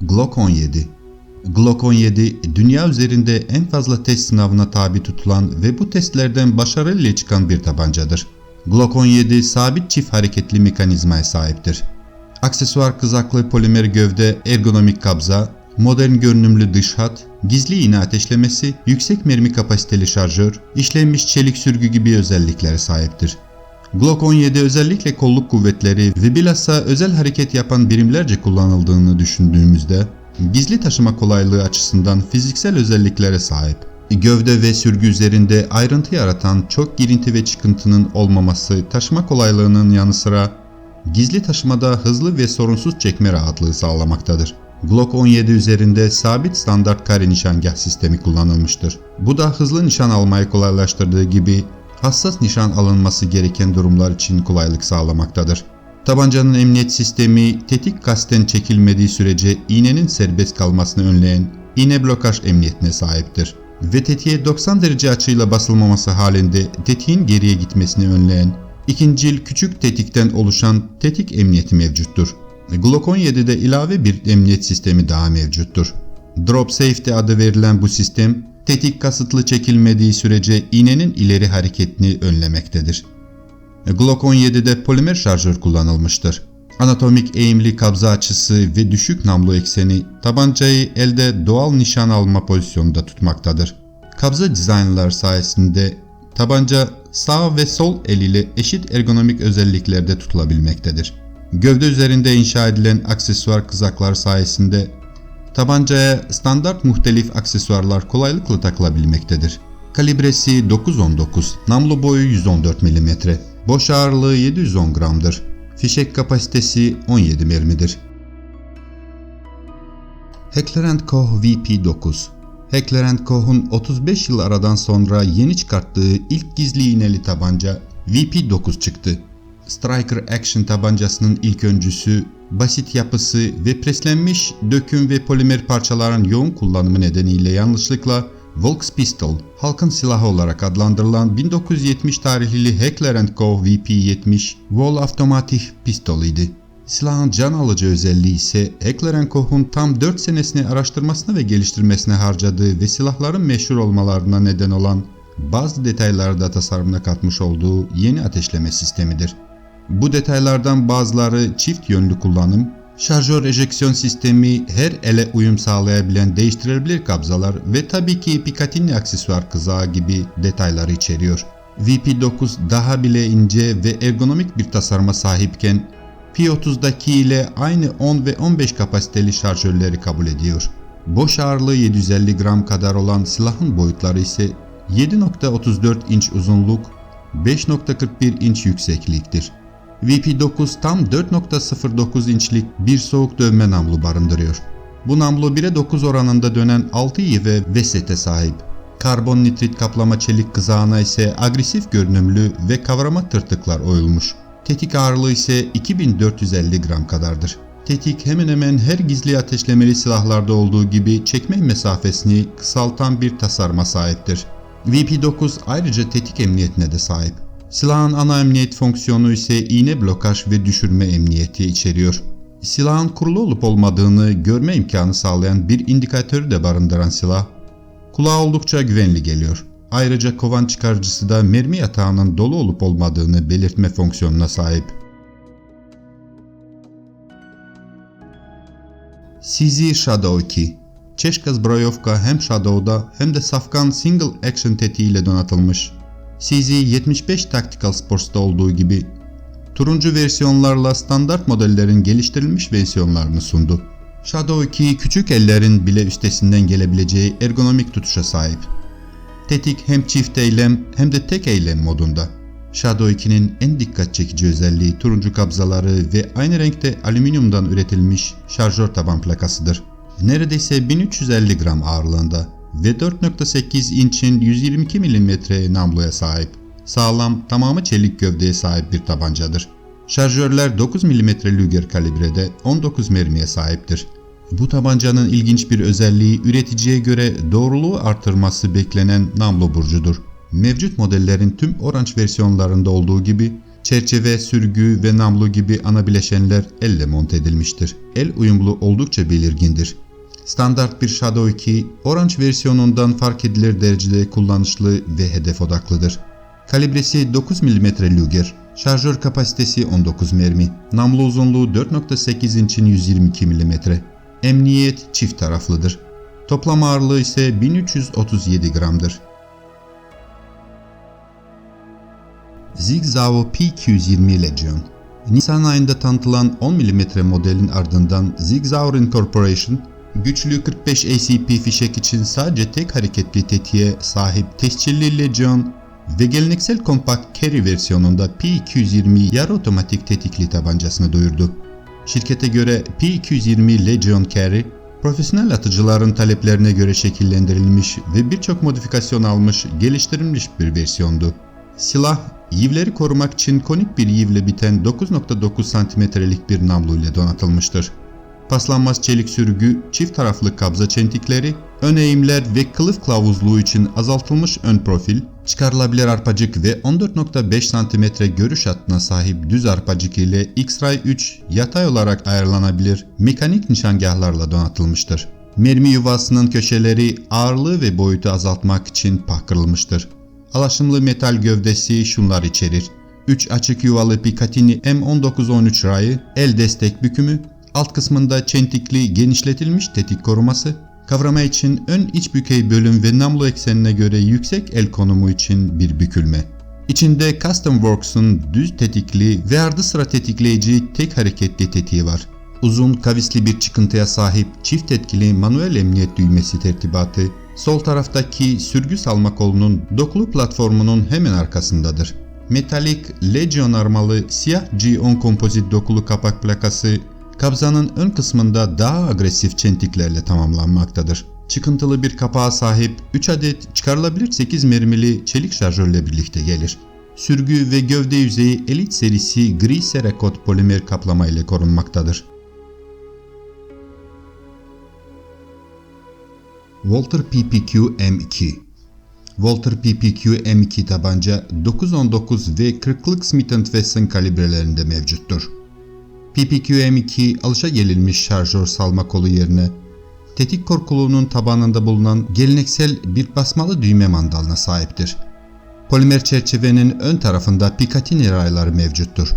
Glock 17 Glock 17, dünya üzerinde en fazla test sınavına tabi tutulan ve bu testlerden başarıyla çıkan bir tabancadır. Glock 17 sabit çift hareketli mekanizmaya sahiptir. Aksesuar kızaklı polimer gövde, ergonomik kabza, modern görünümlü dış hat, gizli iğne ateşlemesi, yüksek mermi kapasiteli şarjör, işlenmiş çelik sürgü gibi özelliklere sahiptir. Glock 17 özellikle kolluk kuvvetleri ve bilhassa özel hareket yapan birimlerce kullanıldığını düşündüğümüzde gizli taşıma kolaylığı açısından fiziksel özelliklere sahip. Gövde ve sürgü üzerinde ayrıntı yaratan çok girinti ve çıkıntının olmaması taşıma kolaylığının yanı sıra gizli taşımada hızlı ve sorunsuz çekme rahatlığı sağlamaktadır. Glock 17 üzerinde sabit standart kare nişangah sistemi kullanılmıştır. Bu da hızlı nişan almayı kolaylaştırdığı gibi hassas nişan alınması gereken durumlar için kolaylık sağlamaktadır. Tabancanın emniyet sistemi tetik kasten çekilmediği sürece iğnenin serbest kalmasını önleyen iğne blokaj emniyetine sahiptir. Ve tetiğe 90 derece açıyla basılmaması halinde tetiğin geriye gitmesini önleyen ikincil küçük tetikten oluşan tetik emniyeti mevcuttur. Glock 17'de ilave bir emniyet sistemi daha mevcuttur. Drop Safety adı verilen bu sistem, tetik kasıtlı çekilmediği sürece iğnenin ileri hareketini önlemektedir. Glock 17'de polimer şarjör kullanılmıştır. Anatomik eğimli kabza açısı ve düşük namlu ekseni tabancayı elde doğal nişan alma pozisyonunda tutmaktadır. Kabza dizaynlar sayesinde tabanca sağ ve sol el ile eşit ergonomik özelliklerde tutulabilmektedir. Gövde üzerinde inşa edilen aksesuar kızaklar sayesinde tabancaya standart muhtelif aksesuarlar kolaylıkla takılabilmektedir. Kalibresi 9.19, namlu boyu 114 mm, boş ağırlığı 710 gramdır. Fişek kapasitesi 17 mermidir. Heckler Koch VP9 Heckler Koch'un 35 yıl aradan sonra yeni çıkarttığı ilk gizli iğneli tabanca VP9 çıktı. Striker Action tabancasının ilk öncüsü, basit yapısı ve preslenmiş döküm ve polimer parçaların yoğun kullanımı nedeniyle yanlışlıkla Volks Pistol, halkın silahı olarak adlandırılan 1970 tarihli Heckler Co. VP-70 Wall Automatic Pistol idi. Silahın can alıcı özelliği ise Heckler Koch'un tam 4 senesini araştırmasına ve geliştirmesine harcadığı ve silahların meşhur olmalarına neden olan bazı detayları da tasarımına katmış olduğu yeni ateşleme sistemidir. Bu detaylardan bazıları çift yönlü kullanım, şarjör ejeksiyon sistemi, her ele uyum sağlayabilen değiştirilebilir kabzalar ve tabii ki Picatinny aksesuar kızağı gibi detayları içeriyor. VP9 daha bile ince ve ergonomik bir tasarıma sahipken P30'daki ile aynı 10 ve 15 kapasiteli şarjörleri kabul ediyor. Boş ağırlığı 750 gram kadar olan silahın boyutları ise 7.34 inç uzunluk, 5.41 inç yüksekliktir. VP9 tam 4.09 inçlik bir soğuk dövme namlu barındırıyor. Bu namlu 1'e 9 oranında dönen 6 ve vesete sahip. Karbon nitrit kaplama çelik kızağına ise agresif görünümlü ve kavrama tırtıklar oyulmuş. Tetik ağırlığı ise 2450 gram kadardır. Tetik hemen hemen her gizli ateşlemeli silahlarda olduğu gibi çekme mesafesini kısaltan bir tasarıma sahiptir. VP9 ayrıca tetik emniyetine de sahip. Silahın ana emniyet fonksiyonu ise iğne blokaj ve düşürme emniyeti içeriyor. Silahın kurulu olup olmadığını görme imkanı sağlayan bir indikatörü de barındıran silah, kulağa oldukça güvenli geliyor. Ayrıca kovan çıkarıcısı da mermi yatağının dolu olup olmadığını belirtme fonksiyonuna sahip. CZ Shadow 2 Çeşka zbrojovka hem Shadow'da hem de safkan single action tetiğiyle donatılmış CZ75 Tactical Sports'ta olduğu gibi turuncu versiyonlarla standart modellerin geliştirilmiş versiyonlarını sundu. Shadow 2 küçük ellerin bile üstesinden gelebileceği ergonomik tutuşa sahip. Tetik hem çift eylem hem de tek eylem modunda. Shadow 2'nin en dikkat çekici özelliği turuncu kabzaları ve aynı renkte alüminyumdan üretilmiş şarjör taban plakasıdır. Neredeyse 1350 gram ağırlığında ve 4.8 inçin 122 mm namluya sahip. Sağlam, tamamı çelik gövdeye sahip bir tabancadır. Şarjörler 9 mm Luger kalibrede 19 mermiye sahiptir. Bu tabancanın ilginç bir özelliği üreticiye göre doğruluğu artırması beklenen namlu burcudur. Mevcut modellerin tüm Orange versiyonlarında olduğu gibi Çerçeve, sürgü ve namlu gibi ana bileşenler elle monte edilmiştir. El uyumlu oldukça belirgindir. Standart bir Shadow 2, Orange versiyonundan fark edilir derecede kullanışlı ve hedef odaklıdır. Kalibresi 9 mm Luger, şarjör kapasitesi 19 mermi, namlu uzunluğu 4.8 inçin 122 mm. Emniyet çift taraflıdır. Toplam ağırlığı ise 1337 gramdır. Zigzao P220 Legion Nisan ayında tanıtılan 10 mm modelin ardından Zigzauer Incorporation, güçlü 45 ACP fişek için sadece tek hareketli tetiğe sahip tescilli Legion ve geleneksel kompakt carry versiyonunda P220 yarı otomatik tetikli tabancasını duyurdu. Şirkete göre P220 Legion Carry, profesyonel atıcıların taleplerine göre şekillendirilmiş ve birçok modifikasyon almış, geliştirilmiş bir versiyondu. Silah, yivleri korumak için konik bir yivle biten 9.9 santimetrelik bir namlu ile donatılmıştır. Paslanmaz çelik sürgü, çift taraflı kabza çentikleri, ön eğimler ve kılıf kılavuzluğu için azaltılmış ön profil, çıkarılabilir arpacık ve 14.5 cm görüş hattına sahip düz arpacık ile X-Ray 3 yatay olarak ayarlanabilir mekanik nişangahlarla donatılmıştır. Mermi yuvasının köşeleri ağırlığı ve boyutu azaltmak için pahkırılmıştır. Alaşımlı metal gövdesi şunlar içerir. 3 açık yuvalı Picatinny M1913 rayı, el destek bükümü, alt kısmında çentikli genişletilmiş tetik koruması, kavrama için ön iç bükey bölüm ve namlu eksenine göre yüksek el konumu için bir bükülme. İçinde Custom Works'un düz tetikli ve ardı sıra tetikleyici tek hareketli tetiği var. Uzun kavisli bir çıkıntıya sahip çift etkili manuel emniyet düğmesi tertibatı, sol taraftaki sürgü salma kolunun dokulu platformunun hemen arkasındadır. Metalik Legion armalı siyah G10 kompozit dokulu kapak plakası kabzanın ön kısmında daha agresif çentiklerle tamamlanmaktadır. Çıkıntılı bir kapağa sahip 3 adet çıkarılabilir 8 mermili çelik şarjörle birlikte gelir. Sürgü ve gövde yüzeyi Elite serisi gri serakot polimer kaplama ile korunmaktadır. Walter PPQ M2 Walter PPQ M2 tabanca 919 ve 40'lık Smith Wesson kalibrelerinde mevcuttur. PPQ-M2 alışagelilmiş şarjör salma kolu yerine tetik korkuluğunun tabanında bulunan geleneksel bir basmalı düğme mandalına sahiptir. Polimer çerçevenin ön tarafında Picatinny rayları mevcuttur.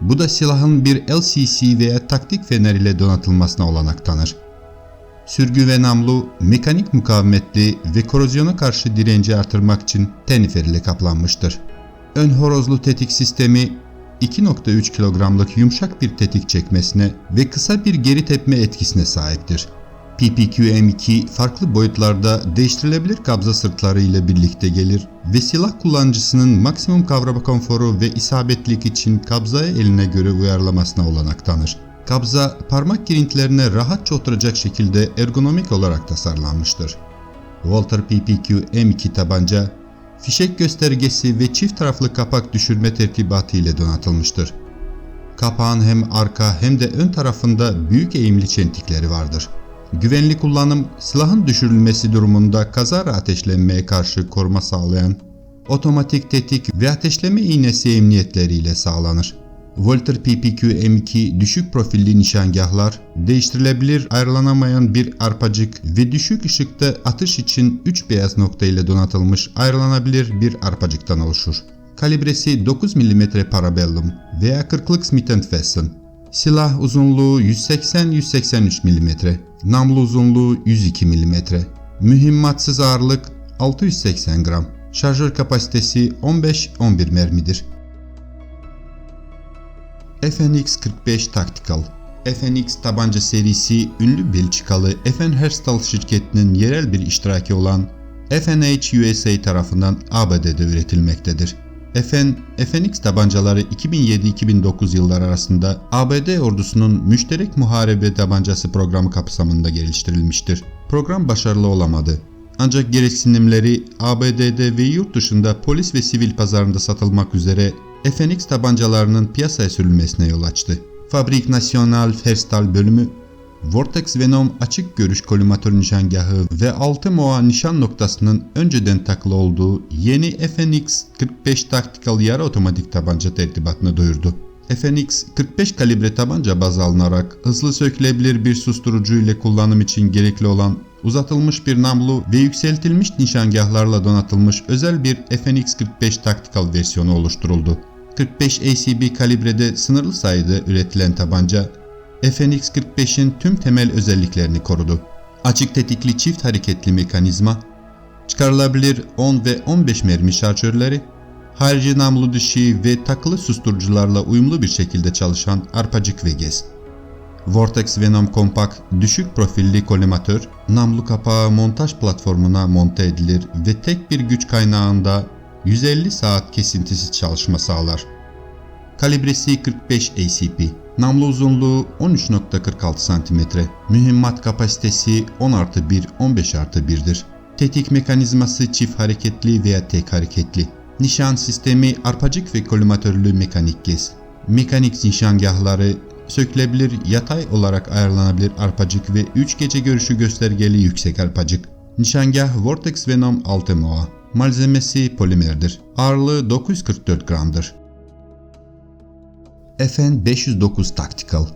Bu da silahın bir LCC veya taktik fener ile donatılmasına olanak tanır. Sürgü ve namlu mekanik mukavemetli ve korozyona karşı direnci artırmak için tenifer ile kaplanmıştır. Ön horozlu tetik sistemi 2.3 kilogramlık yumuşak bir tetik çekmesine ve kısa bir geri tepme etkisine sahiptir. PPQ-M2 farklı boyutlarda değiştirilebilir kabza sırtları ile birlikte gelir ve silah kullanıcısının maksimum kavrama konforu ve isabetlik için kabzaya eline göre uyarlamasına olanak tanır. Kabza parmak girintilerine rahatça oturacak şekilde ergonomik olarak tasarlanmıştır. Walter PPQ M2 tabanca fişek göstergesi ve çift taraflı kapak düşürme tertibatı ile donatılmıştır. Kapağın hem arka hem de ön tarafında büyük eğimli çentikleri vardır. Güvenli kullanım, silahın düşürülmesi durumunda kazara ateşlenmeye karşı koruma sağlayan otomatik tetik ve ateşleme iğnesi emniyetleriyle sağlanır. Walter PPQ M2 düşük profilli nişangahlar, değiştirilebilir ayrılanamayan bir arpacık ve düşük ışıkta atış için 3 beyaz nokta ile donatılmış ayrılanabilir bir arpacıktan oluşur. Kalibresi 9 mm parabellum veya 40'lık Smith Wesson. Silah uzunluğu 180-183 mm, namlu uzunluğu 102 mm, mühimmatsız ağırlık 680 gram, şarjör kapasitesi 15-11 mermidir. FNX-45 Tactical FNX tabanca serisi ünlü Belçikalı FN Herstal şirketinin yerel bir iştiraki olan FNH USA tarafından ABD'de üretilmektedir. FN, FNX tabancaları 2007-2009 yılları arasında ABD ordusunun müşterek muharebe tabancası programı kapsamında geliştirilmiştir. Program başarılı olamadı. Ancak gereksinimleri ABD'de ve yurt dışında polis ve sivil pazarında satılmak üzere FNX tabancalarının piyasaya sürülmesine yol açtı. Fabrik National Herstal bölümü Vortex Venom açık görüş kolimatör nişangahı ve 6 MOA nişan noktasının önceden takılı olduğu yeni FNX-45 Tactical yarı otomatik tabanca tertibatını duyurdu. FNX-45 kalibre tabanca baz alınarak hızlı sökülebilir bir susturucu ile kullanım için gerekli olan uzatılmış bir namlu ve yükseltilmiş nişangahlarla donatılmış özel bir FNX-45 Tactical versiyonu oluşturuldu. 45 ACB kalibrede sınırlı sayıda üretilen tabanca FNX-45'in tüm temel özelliklerini korudu. Açık tetikli çift hareketli mekanizma, çıkarılabilir 10 ve 15 mermi şarjörleri, harici namlu dişi ve takılı susturucularla uyumlu bir şekilde çalışan arpacık ve gez. Vortex Venom Compact düşük profilli kolimatör, namlu kapağı montaj platformuna monte edilir ve tek bir güç kaynağında 150 saat kesintisiz çalışma sağlar. Kalibresi 45 ACP. Namlu uzunluğu 13.46 cm. Mühimmat kapasitesi 10 artı 1, 15 artı 1'dir. Tetik mekanizması çift hareketli veya tek hareketli. Nişan sistemi arpacık ve kolimatörlü mekanik gez. Mekanik nişangahları sökülebilir yatay olarak ayarlanabilir arpacık ve 3 gece görüşü göstergeli yüksek arpacık. Nişangah Vortex Venom 6 MOA. Malzemesi polimerdir. Ağırlığı 944 gramdır. FN 509 Tactical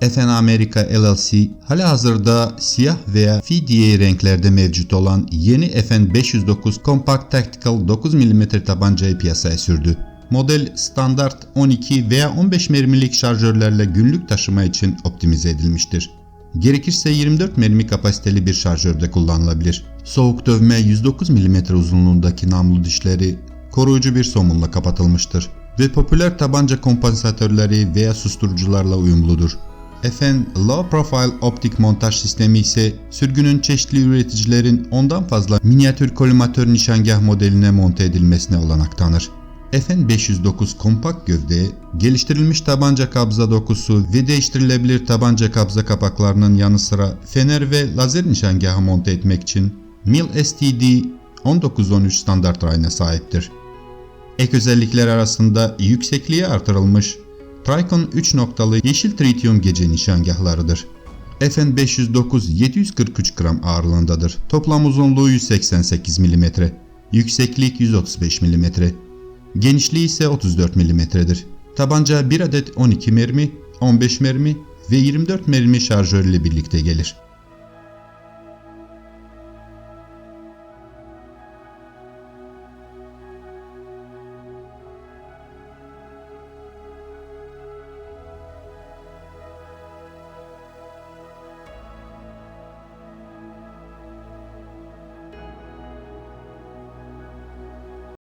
FN Amerika LLC halihazırda siyah veya FDA renklerde mevcut olan yeni FN 509 Compact Tactical 9 mm tabancayı piyasaya sürdü. Model standart 12 veya 15 mermilik şarjörlerle günlük taşıma için optimize edilmiştir. Gerekirse 24 mermi kapasiteli bir şarjörde kullanılabilir. Soğuk dövme 109 mm uzunluğundaki namlu dişleri koruyucu bir somunla kapatılmıştır ve popüler tabanca kompansatörleri veya susturucularla uyumludur. FN Low Profile optik montaj sistemi ise sürgünün çeşitli üreticilerin ondan fazla minyatür kolimatör nişangah modeline monte edilmesine olanak tanır. FN509 kompakt gövdeye geliştirilmiş tabanca kabza dokusu ve değiştirilebilir tabanca kabza kapaklarının yanı sıra fener ve lazer nişangahı monte etmek için MIL STD 1913 standart rayına sahiptir. Ek özellikler arasında yüksekliği artırılmış Tricon 3 noktalı yeşil tritium gece nişangahlarıdır. FN 509 743 gram ağırlığındadır. Toplam uzunluğu 188 mm, yükseklik 135 mm, genişliği ise 34 mm'dir. Tabanca 1 adet 12 mermi, 15 mermi ve 24 mermi şarjör birlikte gelir.